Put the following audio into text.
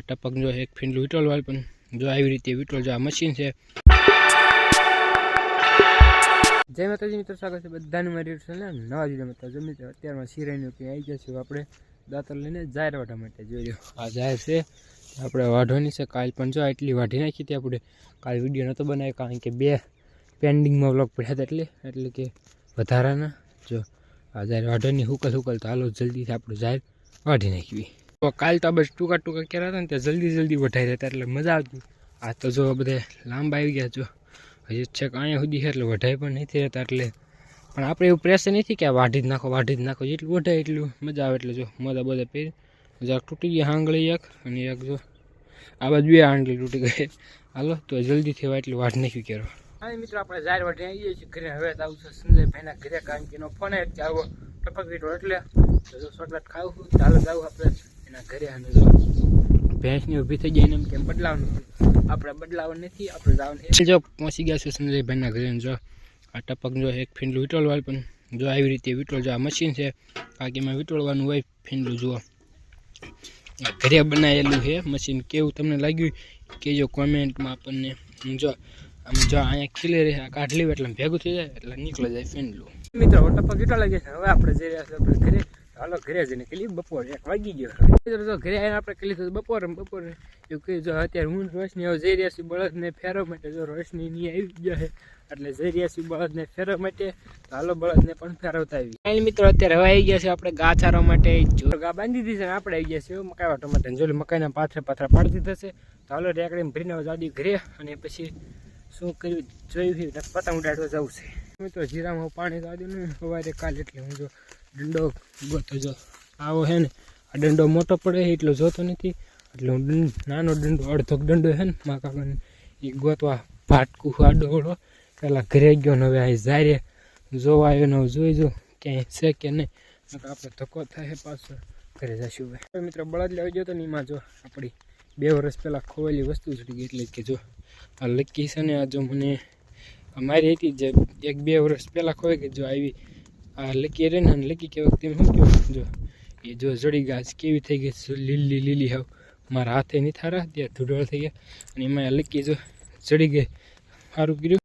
આ ટપક જો એક ફીંડલું વિટોલવાળ પણ જો આવી રીતે વિટોલ જો આ મશીન છે. જય માતાજી, મિત્રો, સ્વાગત છે બધાનું મારી ને નવા વીડિયો મિત્રો જમી તો અત્યારમાં સિરાઈનું કંઈ આવી ગયા છે, આપણે દાંતર લઈને જાહેર વાઢવા માટે જોઈ આ જાહેર છે. આપણે વાઢવાની છે. કાલ પણ જો એટલી વાઢી નાખી હતી આપણે. કાલ વીડિયો નહોતો બનાવ્યો, કારણ કે બે પેન્ડિંગમાં વ્લોગ પડ્યા હતા એટલે. એટલે કે વધારાના. જો આ જાહેર વાઢવાની હુકલ હુકલ તો હાલો જલ્દીથી આપણે જાહેર વાઢી નાખવી તો કાલ તો બસ ટૂંકા ટૂંકા કર્યા હતા ને ત્યાં જલ્દી જલ્દી વઢાઈ રહેતા એટલે મજા આવતી. આ તો જો બધે લાંબા આવી ગયા જો હજી છેક અહીંયા સુધી છે એટલે વઢાઈ પણ નથી રહેતા એટલે. પણ આપણે એવું પ્રેશર નથી કે વાઢી જ નાખો, વાઢી જ નાખો. જેટલું વઢાય એટલું મજા આવે એટલે જો મજા બધા પહેરી જરાક તૂટી ગયા, આંગળી એક અને એક જો. આ બાજુ બે આંગળી તૂટી ગઈ. હાલો, તો જલ્દી થવા એટલું વાઢ નાખ્યું કેરો. હા મિત્રો, આપણે જાહેર વાઢી આવીએ છીએ ઘરે. હવે તો આવશે સંજયભાઈના ઘરે, કારણ કે એનો ફોન આવ્યો આવો ટપક એટલે. જો ચોકલેટ ખાવું ચાલો જાવું આપણે. એના ઘરે જો ભેંસની ઊભી થઈ જાય એમ કેમ બદલાવાનું આપણે બદલાવાનું નથી આપણે જવાનું જો પહોંચી ગયા છે સંજયભાઈના ઘરે જો. આ ટપક જો એક ફીંડલું વિટોળવાળ પણ જો આવી રીતે વિટોળ જો આ મશીન છે. કારણ કે એમાં વિટોળવાનું હોય ફીંડલું જુઓ. આ ઘરે બનાવેલું છે મશીન કેવું તમને લાગ્યું? કહેજો કોમેન્ટમાં આપણને. જો આમ જો અહીંયા ખીલે રહે કાઢ લેવું એટલે ભેગું થઈ જાય એટલે નીકળી જાય ફીંડલું. મિત્રો ટપક વિટોળ લાગે છે. હવે આપણે જઈ રહ્યા છીએ આપણે ઘરે. હાલો, ઘરે જઈને કલી બપોર એક વાગી ગયો ઘરે આવીને આપણે કલી તો બપોર બપોર. એવું કહ્યું, જો અત્યારે હું રોશની, હવે જઈ રહ્યા છું બળદને ફેરવા માટે જો રોશની ની આવી ગયા છે. એટલે જઈ રહ્યા છું બળદને ફેરવા માટે, તો હાલો બળદને પણ ફેરવતા આવી. મિત્રો, અત્યારે હવે આવી ગયા છે આપણે ગા ચારવા માટે ગા બાંધી દીધી છે આપણે આવી ગયા છે મકાઈ વાટવા માટે. જો મકાઈના પાથરે પાથરા પાડી દીધા છે. તો હાલો રેકડીમાં ભરીને જાડી ઘરે અને પછી શું કર્યું, જોયું પતંગ ઉડાડવા જવું છે. મિત્રો, જીરામાં પાણી દાદ્યું ને, સવારે કાલે એટલે હું જો દંડો ગોતો જો. આવો છે ને આ દંડો મોટો પડે એટલો જોતો નથી. એટલે હું નાનો દંડો અડધો દંડો હે ને માકા કાકાને, એ ગોતવા ભાટકું આડો ઓળો પેલા ઘરે ગયો ને હવે અહીં જાય જોવા આવ્યો ને જોઈ જો ક્યાંય છે કે નહીં. આપણે ધક્કો થાય પાછો. ઘરે જશું હવે. મિત્રો, બળદ લેવા ગયો તો ને એમાં જો આપણી બે વર્ષ પહેલાં ખોવાયેલી વસ્તુ છૂટી ગઈ એટલે કે જો આ લકી છે ને, આ જો મને મારી હતી જે, એક બે વર્ષ પહેલાં ખોવાઈ ગઈ, જો આવી આ લકી રે ને, લકી કહેવાય તેમ શું કહેવાય? જો, એ જો જડી ગાছ કેવી થઈ ગઈ લીલી લીલી હાવ. મારા હાથે નહીં થારા? ત્યાં ધૂળોળ થઈ ગયા. અને એમાં લકી જો ચડી ગઈ. સારું કર્યું.